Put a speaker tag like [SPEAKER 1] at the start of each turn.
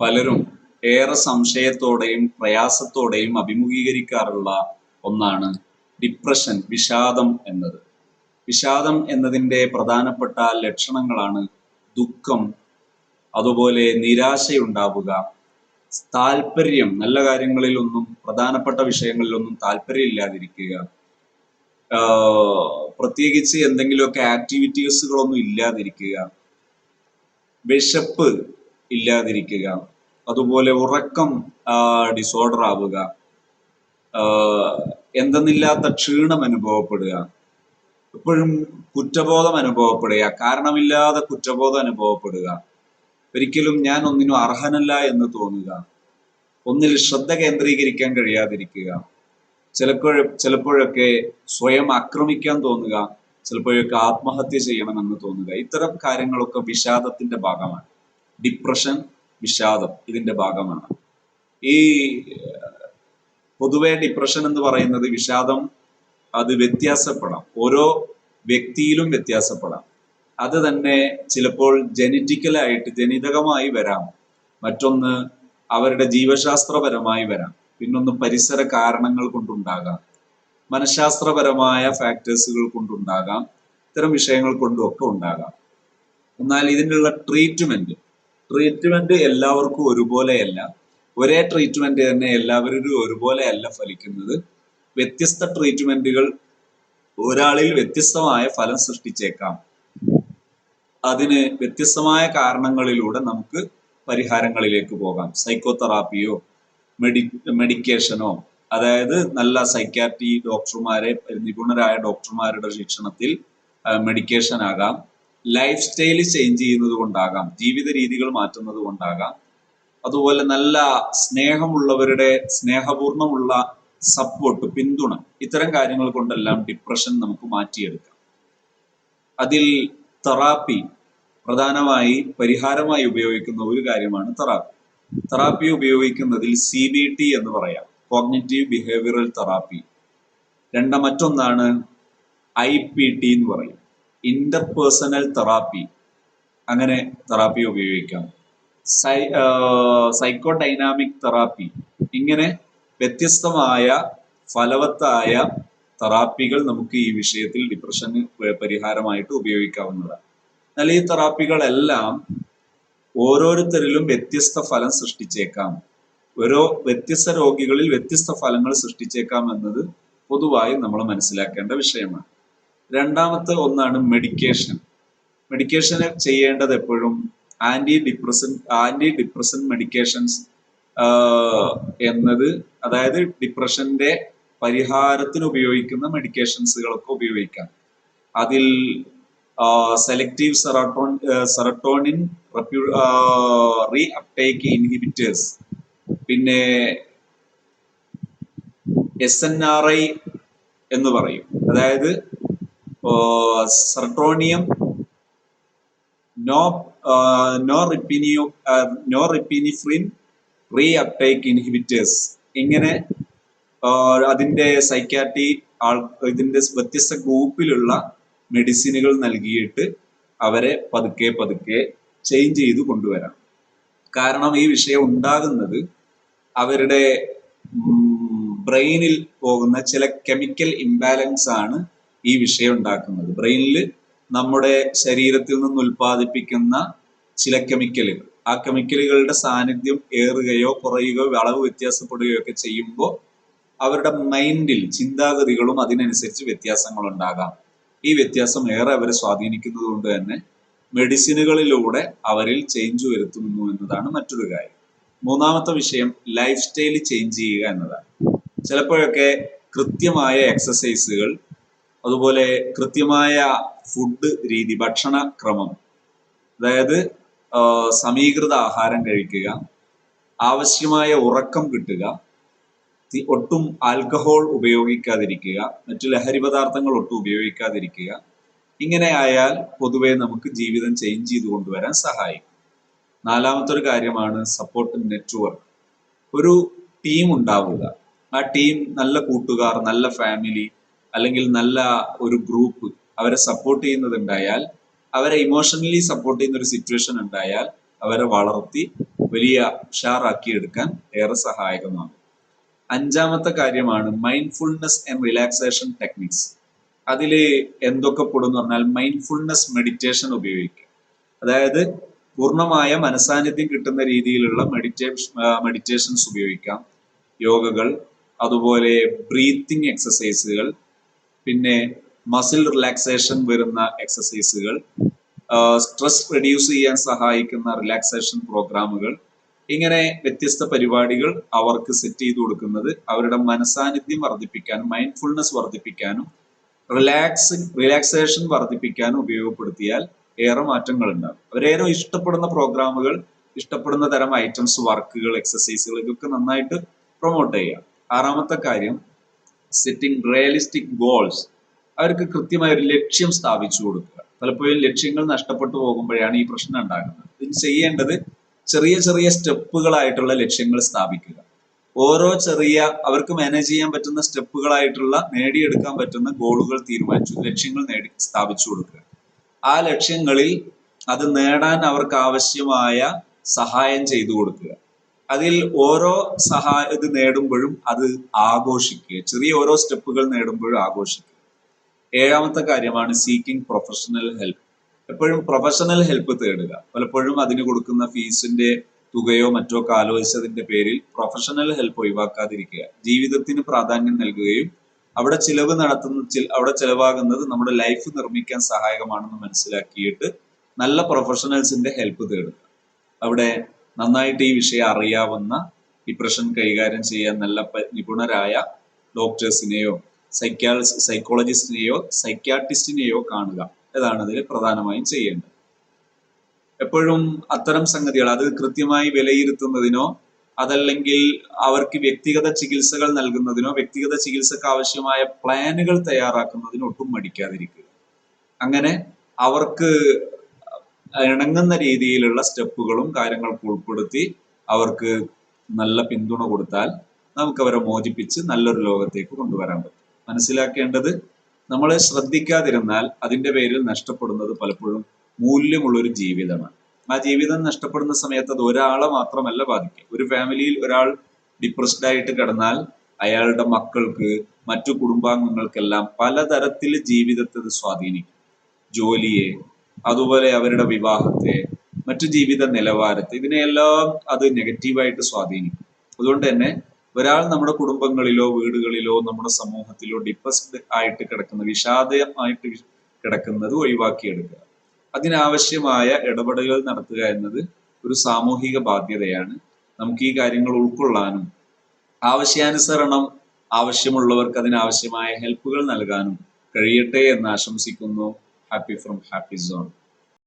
[SPEAKER 1] പലരും ഏറെ സംശയത്തോടെയും പ്രയാസത്തോടെയും അഭിമുഖീകരിക്കാറുള്ള ഒന്നാണ് ഡിപ്രഷൻ വിഷാദം എന്നത്. വിഷാദം എന്നതിന്റെ പ്രധാനപ്പെട്ട ലക്ഷണങ്ങളാണ് ദുഃഖം അതുപോലെ നിരാശയുണ്ടാവുക താല്പര്യം നല്ല കാര്യങ്ങളിലൊന്നും പ്രധാനപ്പെട്ട വിഷയങ്ങളിലൊന്നും താല്പര്യമില്ലാതിരിക്കുക പ്രത്യേകിച്ച് എന്തെങ്കിലുമൊക്കെ ആക്ടിവിറ്റീസുകളൊന്നും ഇല്ലാതിരിക്കുക വിശപ്പ് ഇല്ലാതിരിക്കുക. അതുപോലെ ഉറക്കം ഡിസോർഡർ ആവുക. എന്തെന്നില്ലാത്ത ക്ഷീണം അനുഭവപ്പെടുക. എപ്പോഴും കുറ്റബോധം അനുഭവപ്പെടുക. കാരണമില്ലാതെ കുറ്റബോധം അനുഭവപ്പെടുക. ഒരിക്കലും ഞാൻ ഒന്നിനും അർഹനല്ല എന്ന് തോന്നുക. ഒന്നിൽ ശ്രദ്ധ കേന്ദ്രീകരിക്കാൻ കഴിയാതിരിക്കുക. ചിലപ്പോൾ ചിലപ്പോഴൊക്കെ സ്വയം ആക്രമിക്കാൻ തോന്നുക. ചിലപ്പോഴൊക്കെ ആത്മഹത്യ ചെയ്യണമെന്ന് തോന്നുക. ഇത്തരം കാര്യങ്ങളൊക്കെ വിഷാദത്തിന്റെ ഭാഗമാണ്. ഡിപ്രഷൻ വിഷാദം ഇതിന്റെ ഭാഗമാണ്. ഈ പൊതുവെ ഡിപ്രഷൻ എന്ന് പറയുന്നത് വിഷാദം അത് വ്യത്യാസപ്പെടാം. ഓരോ വ്യക്തിയിലും വ്യത്യാസപ്പെടാം. അത് തന്നെ ചിലപ്പോൾ ജനറ്റിക്കലായിട്ട് ജനിതകമായി വരാം. മറ്റൊന്ന് അവരുടെ ജീവശാസ്ത്രപരമായി വരാം. പിന്നൊന്ന് പരിസര കാരണങ്ങൾ കൊണ്ടുണ്ടാകാം. മനഃശാസ്ത്രപരമായ ഫാക്ടേഴ്സുകൾ കൊണ്ടുണ്ടാകാം. ഇത്തരം വിഷയങ്ങൾ കൊണ്ടും ഒക്കെ ഉണ്ടാകാം. എന്നാൽ ഇതിനുള്ള ട്രീറ്റ്മെന്റ് ട്രീറ്റ്മെന്റ് എല്ലാവർക്കും ഒരുപോലെയല്ല. ഒരേ ട്രീറ്റ്മെന്റ് തന്നെ എല്ലാവരും ഒരുപോലെയല്ല ഫലിക്കുന്നത്. വ്യത്യസ്ത ട്രീറ്റ്മെന്റുകൾ ഒരാളിൽ വ്യത്യസ്തമായ ഫലം സൃഷ്ടിച്ചേക്കാം. അതിന് വ്യത്യസ്തമായ കാരണങ്ങളിലൂടെ നമുക്ക് പരിഹാരങ്ങളിലേക്ക് പോകാം. സൈക്കോതെറാപ്പിയോ മെഡി മെഡിക്കേഷനോ അതായത് നല്ല സൈക്കാട്രി ഡോക്ടർമാരെ നിപുണരായ ഡോക്ടർമാരുടെ ശിക്ഷണത്തിൽ മെഡിക്കേഷൻ ആകാം. ലൈഫ് സ്റ്റൈൽ ചേഞ്ച് ചെയ്യുന്നത് കൊണ്ടാകാം ജീവിത രീതികൾ മാറ്റുന്നത് കൊണ്ടാകാം. അതുപോലെ നല്ല സ്നേഹമുള്ളവരുടെ സ്നേഹപൂർണമുള്ള സപ്പോർട്ട് പിന്തുണ ഇത്തരം കാര്യങ്ങൾ കൊണ്ടെല്ലാം ഡിപ്രഷൻ നമുക്ക് മാറ്റിയെടുക്കാം. അതിൽ തെറാപ്പി പ്രധാനമായി പരിഹാരമായി ഉപയോഗിക്കുന്ന ഒരു കാര്യമാണ് തെറാപ്പി തെറാപ്പി ഉപയോഗിക്കുന്നതിൽ സി ബി ടി എന്ന് പറയാം കോഗ്നിറ്റീവ് ബിഹേവിയറൽ തെറാപ്പി രണ്ട മറ്റൊന്നാണ് ഐ പി ടി എന്ന് പറയും. ഇന്റർപേഴ്സണൽ തെറാപ്പി അങ്ങനെ തെറാപ്പി ഉപയോഗിക്കാം. സൈ സൈക്കോ ഡൈനാമിക് തെറാപ്പി ഇങ്ങനെ വ്യത്യസ്തമായ ഫലവത്തായ തെറാപ്പികൾ നമുക്ക് ഈ വിഷയത്തിൽ ഡിപ്രഷന് പരിഹാരമായിട്ട് ഉപയോഗിക്കാവുന്നതാണ്. എന്നാൽ ഈ തെറാപ്പികളെല്ലാം ഓരോരുത്തരിലും വ്യത്യസ്ത ഫലം സൃഷ്ടിച്ചേക്കാം. ഓരോ വ്യത്യസ്ത രോഗികളിൽ വ്യത്യസ്ത ഫലങ്ങൾ സൃഷ്ടിച്ചേക്കാം എന്നത് പൊതുവായി നമ്മൾ മനസ്സിലാക്കേണ്ട വിഷയമാണ്. രണ്ടാമത്തെ ഒന്നാണ് മെഡിക്കേഷൻ മെഡിക്കേഷൻ ചെയ്യേണ്ടത് എപ്പോഴും anti depressant anti depressant medications എന്നത് അതായത് ഡിപ്രഷന്റെ പരിഹാരത്തിന് ഉപയോഗിക്കുന്ന മെഡിക്കേഷൻസുകളൊക്കെ ഉപയോഗിക്കാം. അതിൽ selective serotonin serotonin reuptake inhibitors പിന്നെ എസ് എൻ ആർ ഐ എന്ന് പറയും. അതായത് സെറട്ടോണിയം നോ നോ റിപ്പിനിയോ norepinephrine reuptake inhibitors. ഇങ്ങനെ അതിന്റെ സൈക്കാട്രി ആൾ ഇതിന്റെ വ്യത്യസ്ത ഗ്രൂപ്പിലുള്ള മെഡിസിനുകൾ നൽകിയിട്ട് അവരെ പതുക്കെ പതുക്കെ ചേഞ്ച് ചെയ്ത് കൊണ്ടുവരാം. കാരണം ഈ വിഷയം ഉണ്ടാകുന്നത് അവരുടെ ബ്രെയിനിൽ പോകുന്ന ചില കെമിക്കൽ ഇംബാലൻസ് ആണ് ഈ വിഷയം ഉണ്ടാക്കുന്നത്. ബ്രെയിനിൽ നമ്മുടെ ശരീരത്തിൽ നിന്ന് ഉൽപ്പാദിപ്പിക്കുന്ന ചില കെമിക്കലുകൾ ആ കെമിക്കലുകളുടെ സാന്നിധ്യം ഏറുകയോ കുറയുകയോ അളവ് വ്യത്യാസപ്പെടുകയോ ഒക്കെ ചെയ്യുമ്പോൾ അവരുടെ മൈൻഡിൽ ചിന്താഗതികളും അതിനനുസരിച്ച് വ്യത്യാസങ്ങൾ ഉണ്ടാകാം. ഈ വ്യത്യാസം ഏറെ അവരെ സ്വാധീനിക്കുന്നത് കൊണ്ട് തന്നെ മെഡിസിനുകളിലൂടെ അവരിൽ ചേഞ്ച് വരുത്തുന്നു എന്നതാണ് മറ്റൊരു കാര്യം. മൂന്നാമത്തെ വിഷയം ലൈഫ് സ്റ്റൈൽ ചേഞ്ച് ചെയ്യുക എന്നതാണ്. ചിലപ്പോഴൊക്കെ കൃത്യമായ എക്സസൈസുകൾ അതുപോലെ കൃത്യമായ ഫുഡ് രീതി ഭക്ഷണ ക്രമം അതായത് സമീകൃത ആഹാരം കഴിക്കുക ആവശ്യമായ ഉറക്കം കിട്ടുക ഒട്ടും ആൽക്കഹോൾ ഉപയോഗിക്കാതിരിക്കുക മറ്റു ലഹരി പദാർത്ഥങ്ങൾ ഒട്ടും ഉപയോഗിക്കാതിരിക്കുക ഇങ്ങനെ ആയാൽ പൊതുവെ നമുക്ക് ജീവിതം ചേഞ്ച് ചെയ്ത് കൊണ്ടുവരാൻ സഹായിക്കും. നാലാമത്തെ ഒരു കാര്യമാണ് സപ്പോർട്ട് നെറ്റ്വർക്ക് ഒരു ടീം ഉണ്ടാവുക. ആ ടീം നല്ല കൂട്ടുകാർ നല്ല ഫാമിലി അല്ലെങ്കിൽ നല്ല ഒരു ഗ്രൂപ്പ് അവരെ സപ്പോർട്ട് ചെയ്യുന്നതുണ്ടായാൽ അവരെ ഇമോഷണലി സപ്പോർട്ട് ചെയ്യുന്ന ഒരു സിറ്റുവേഷൻ ഉണ്ടായാൽ അവരെ വളർത്തി വലിയ ഉഷാറാക്കി എടുക്കാൻ ഏറെ സഹായകമാണ് അഞ്ചാമത്തെ കാര്യമാണ് മൈൻഡ്ഫുൾനെസ് ആൻഡ് റിലാക്സേഷൻ ടെക്നിക്സ് അതിൽ എന്തൊക്കെ പെടുന്നു പറഞ്ഞാൽ മൈൻഡ്ഫുൾനെസ് മെഡിറ്റേഷൻ ഉപയോഗിക്കുക. അതായത് പൂർണമായ മനസാന്നിധ്യം കിട്ടുന്ന രീതിയിലുള്ള മെഡിറ്റേഷൻ മെഡിറ്റേഷൻസ് ഉപയോഗിക്കാം. യോഗകൾ അതുപോലെ ബ്രീത്തിങ് എക്സസൈസുകൾ പിന്നെ മസിൽ റിലാക്സേഷൻ വരുന്ന എക്സസൈസുകൾ സ്ട്രെസ് റെഡ്യൂസ് ചെയ്യാൻ സഹായിക്കുന്ന റിലാക്സേഷൻ പ്രോഗ്രാമുകൾ ഇങ്ങനെ വ്യത്യസ്ത പരിപാടികൾ അവർക്ക് സെറ്റ് ചെയ്ത് കൊടുക്കുന്നത് അവരുടെ മനസാന്നിധ്യം വർദ്ധിപ്പിക്കാനും മൈൻഡ്ഫുൾനെസ് വർദ്ധിപ്പിക്കാനും റിലാക്സ് റിലാക്സേഷൻ വർദ്ധിപ്പിക്കാനും ഉപയോഗപ്പെടുത്തിയാൽ ഏറെ മാറ്റങ്ങൾ ഉണ്ടാകും. അവരേറെ ഇഷ്ടപ്പെടുന്ന പ്രോഗ്രാമുകൾ ഇഷ്ടപ്പെടുന്ന തരം ഐറ്റംസ് വർക്കുകൾ എക്സസൈസുകൾ ഇതൊക്കെ നന്നായിട്ട് പ്രൊമോട്ട് ചെയ്യാം ആറാമത്തെ കാര്യം സെറ്റിംഗ് റിയലിസ്റ്റിക് ഗോൾസ് അവർക്ക് കൃത്യമായ ഒരു ലക്ഷ്യം സ്ഥാപിച്ചു കൊടുക്കുക. പലപ്പോഴും ലക്ഷ്യങ്ങൾ നഷ്ടപ്പെട്ടു പോകുമ്പോഴാണ് ഈ പ്രശ്നം ഉണ്ടാകുന്നത്. ഇതിന് ചെയ്യേണ്ടത് ചെറിയ ചെറിയ സ്റ്റെപ്പുകളായിട്ടുള്ള ലക്ഷ്യങ്ങൾ സ്ഥാപിക്കുക. ഓരോ ചെറിയ അവർക്ക് മാനേജ് ചെയ്യാൻ പറ്റുന്ന സ്റ്റെപ്പുകളായിട്ടുള്ള നേടിയെടുക്കാൻ പറ്റുന്ന ഗോളുകൾ തീരുമാനിച്ചു ലക്ഷ്യങ്ങൾ നേടി സ്ഥാപിച്ചു കൊടുക്കുക. ആ ലക്ഷ്യങ്ങളിൽ അത് നേടാൻ അവർക്ക് ആവശ്യമായ സഹായം ചെയ്തു കൊടുക്കുക. അതിൽ ഓരോ സഹായ ഇത് നേടുമ്പോഴും അത് ആഘോഷിക്കുക. ചെറിയ ഓരോ സ്റ്റെപ്പുകൾ നേടുമ്പോഴും ആഘോഷിക്കുക. ഏഴാമത്തെ കാര്യമാണ് സീക്കിംഗ് പ്രൊഫഷണൽ ഹെൽപ്പ് എപ്പോഴും പ്രൊഫഷണൽ ഹെൽപ്പ് തേടുക. പലപ്പോഴും അതിന് കൊടുക്കുന്ന ഫീസിന്റെ തുകയോ മറ്റോ കാലോചിച്ചതിന്റെ പേരിൽ പ്രൊഫഷണൽ ഹെൽപ്പ് ഒഴിവാക്കാതിരിക്കുക. ജീവിതത്തിന് പ്രാധാന്യം നൽകുകയും അവിടെ ചിലവ് നടത്തുന്ന അവിടെ ചിലവാകുന്നത് നമ്മുടെ ലൈഫ് നിർമ്മിക്കാൻ സഹായകമാണെന്ന് മനസ്സിലാക്കിയിട്ട് നല്ല പ്രൊഫഷണൽസിന്റെ ഹെൽപ്പ് തേടുക. അവിടെ നന്നായിട്ട് ഈ വിഷയം അറിയാവുന്ന ഡിപ്രഷൻ കൈകാര്യം ചെയ്യാൻ നല്ല നിപുണരായ ഡോക്ടേഴ്സിനെയോ സൈക്യാ സൈക്കോളജിസ്റ്റിനെയോ സൈക്യാട്രിസ്റ്റിനെയോ കാണുക. ഇതാണ് അതിൽ പ്രധാനമായും ചെയ്യേണ്ടത്. എപ്പോഴും അത്തരം സംഗതികൾ അത് കൃത്യമായി വിലയിരുത്തുന്നതിനോ അതല്ലെങ്കിൽ അവർക്ക് വ്യക്തിഗത ചികിത്സകൾ നൽകുന്നതിനോ വ്യക്തിഗത ചികിത്സക്ക് ആവശ്യമായ പ്ലാനുകൾ തയ്യാറാക്കുന്നതിനോ ഒട്ടും മടിക്കാതിരിക്കുക. അങ്ങനെ അവർക്ക് ഇണങ്ങുന്ന രീതിയിലുള്ള സ്റ്റെപ്പുകളും കാര്യങ്ങൾക്ക് ഉൾപ്പെടുത്തി അവർക്ക് നല്ല പിന്തുണ കൊടുത്താൽ നമുക്ക് അവരെ മോചിപ്പിച്ച് നല്ലൊരു ലോകത്തേക്ക് കൊണ്ടുവരാൻ പറ്റും. മനസ്സിലാക്കേണ്ടത് നമ്മൾ ശ്രദ്ധിക്കാതിരുന്നാൽ അതിന്റെ പേരിൽ നഷ്ടപ്പെടുന്നത് പലപ്പോഴും മൂല്യമുള്ള ഒരു ജീവിതമാണ്. ആ ജീവിതം നഷ്ടപ്പെടുന്ന സമയത്ത് അത് ഒരാളെ മാത്രമല്ല ബാധിക്കുക ഒരു ഫാമിലിയിൽ ഒരാൾ ഡിപ്രസ്ഡ് ആയിട്ട് കിടന്നാൽ അയാളുടെ മക്കൾക്ക് മറ്റു കുടുംബാംഗങ്ങൾക്കെല്ലാം പലതരത്തിൽ ജീവിതത്തെ സ്വാധീനിക്കും. ജോലിയെ അതുപോലെ അവരുടെ വിവാഹത്തെ മറ്റു ജീവിത നിലവാരത്തെ ഇതിനെയെല്ലാം അത് നെഗറ്റീവായിട്ട് സ്വാധീനിക്കും. അതുകൊണ്ട് തന്നെ ഒരാൾ നമ്മുടെ കുടുംബങ്ങളിലോ വീടുകളിലോ നമ്മുടെ സമൂഹത്തിലോ ഡിപ്രസ്ഡ് ആയിട്ട് കിടക്കുന്ന വിഷാദമായിട്ട് കിടക്കുന്നത് ഒഴിവാക്കിയെടുക്കുക. അതിനാവശ്യമായ ഇടപെടലുകൾ നടത്തുക എന്നത് ഒരു സാമൂഹിക ബാധ്യതയാണ്. നമുക്ക് ഈ കാര്യങ്ങൾ ഉൾക്കൊള്ളാനും ആവശ്യാനുസരണം ആവശ്യമുള്ളവർക്ക് അതിനാവശ്യമായ ഹെൽപ്പുകൾ നൽകാനും കഴിയട്ടെ എന്ന് ആശംസിക്കുന്നു. happy from happy zone.